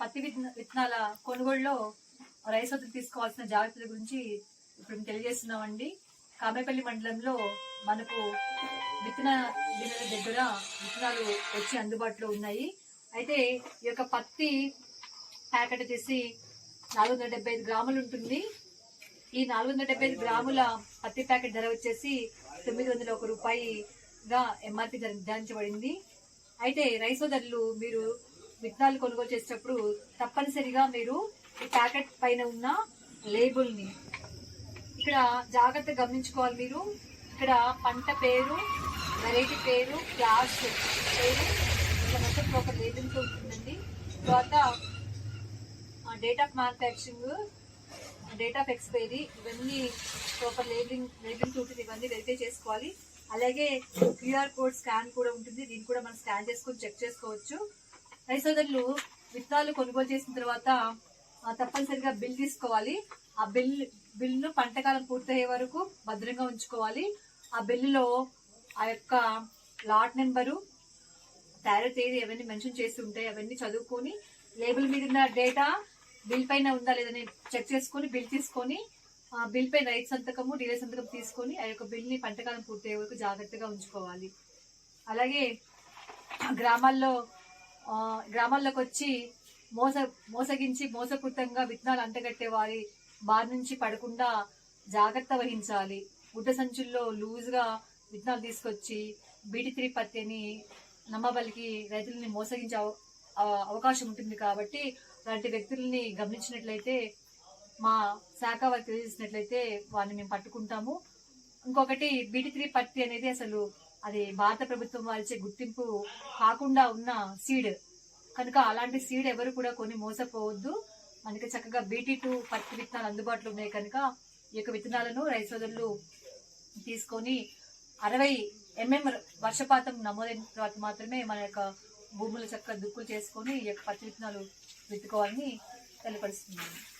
పత్తి విత్తన- విత్తనాల కొనుగోలులో రైతులు తీసుకోవాల్సిన జాగ్రత్తల గురించి ఇప్పుడు మేము తెలియజేస్తున్నామండి. కామేపల్లి మండలంలో మనకు విత్తన గిన్నెల దగ్గర విత్తనాలు వచ్చి అందుబాటులో ఉన్నాయి. అయితే ఈ యొక్క పత్తి ప్యాకెట్ వచ్చేసి నాలుగు వందల డెబ్బై ఐదు గ్రాములు ఉంటుంది. ఈ నాలుగు వందల డెబ్బై ఐదు గ్రాముల పత్తి ప్యాకెట్ ధర వచ్చేసి తొమ్మిది వందల ఒక రూపాయిగా ఎంఆర్పి ధర నిర్ధారించబడింది. అయితే రైస్ సోదరులు మీరు విత్తనాలు కొనుగోలు చేసేటప్పుడు తప్పనిసరిగా మీరు ఈ ప్యాకెట్ పైన ఉన్న లేబుల్ని ఇక్కడ జాగ్రత్త గమనించుకోవాలి మీరు. ఇక్కడ పంట పేరు వెరైటీ పేరు క్లాస్ పేరు ఇక్కడ మొత్తం ఒక లేబుల్తో ఉంటుందండి. తర్వాత date of manufacturing date of expiry ఇవన్నీ ప్రాపర్ లేబింగ్ లేబింగ్ ఉంటుంది. ఇవన్నీ వెరిఫై చేసుకోవాలి. అలాగే క్యూఆర్ కోడ్ స్కాన్ కూడా ఉంటుంది. దీన్ని కూడా మనం స్కాన్ చేసుకొని చెక్ చేసుకోవచ్చు. రైతు సోదరులు విత్తనాలు కొనుగోలు చేసిన తర్వాత తప్పనిసరిగా బిల్ తీసుకోవాలి. ఆ బిల్ బిల్లు పంటకాలం పూర్తయ్యే వరకు భద్రంగా ఉంచుకోవాలి. ఆ బిల్లులో ఆ యొక్క లాట్ నెంబరు తయారు తేదీ అవన్నీ మెన్షన్ చేసి ఉంటాయి అవన్నీ చదువుకొని లేబుల్ మీద ఉన్న డేటా బిల్ పైన ఉందా లేదని చెక్ చేసుకొని బిల్ తీసుకొని ఆ బిల్ పైన రైతు సంతకము డీలర్ సంతకం తీసుకొని ఆ యొక్క బిల్ని పంటకాలం పూర్తయ్యే వరకు జాగ్రత్తగా ఉంచుకోవాలి. అలాగే గ్రామాల్లో గ్రామాల్లోకి వచ్చి మోస మోసగించి మోసపూరితంగా విత్తనాలు అంటగట్టే వారి బారి నుంచి పడకుండా జాగ్రత్త వహించాలి. గుడ్డ సంచుల్లో లూజ్గా విత్తనాలు తీసుకొచ్చి బీటి త్రీ పత్తిని నమ్మబలికి రైతులని మోసగించే అవ- అవకాశం ఉంటుంది కాబట్టి అలాంటి వ్యక్తుల్ని గమనించినట్లయితే మా శాఖ వారికి తెలియజేసినట్లయితే వారిని మేము పట్టుకుంటాము. ఇంకొకటి బీటి త్రీ పత్తి అనేది అసలు అది భారత ప్రభుత్వం వారిచే గుర్తింపు కాకుండా ఉన్న సీడ్. కనుక అలాంటి సీడ్ ఎవరు కూడా కొని మోసపోవద్దు. మనకి చక్కగా బీటీ టూ పత్తి విత్తనాలు అందుబాటులో ఉన్నాయి. కనుక ఈ యొక్క విత్తనాలను రైతు సోదరులు తీసుకొని అరవై ఎంఎం వర్షపాతం నమోదైన తర్వాత మాత్రమే మన యొక్క భూములు చక్కగా దుక్కులు చేసుకొని ఈ యొక్క పత్తి విత్తనాలు విత్తుకోవాలని తెలియపరుస్తున్నాను.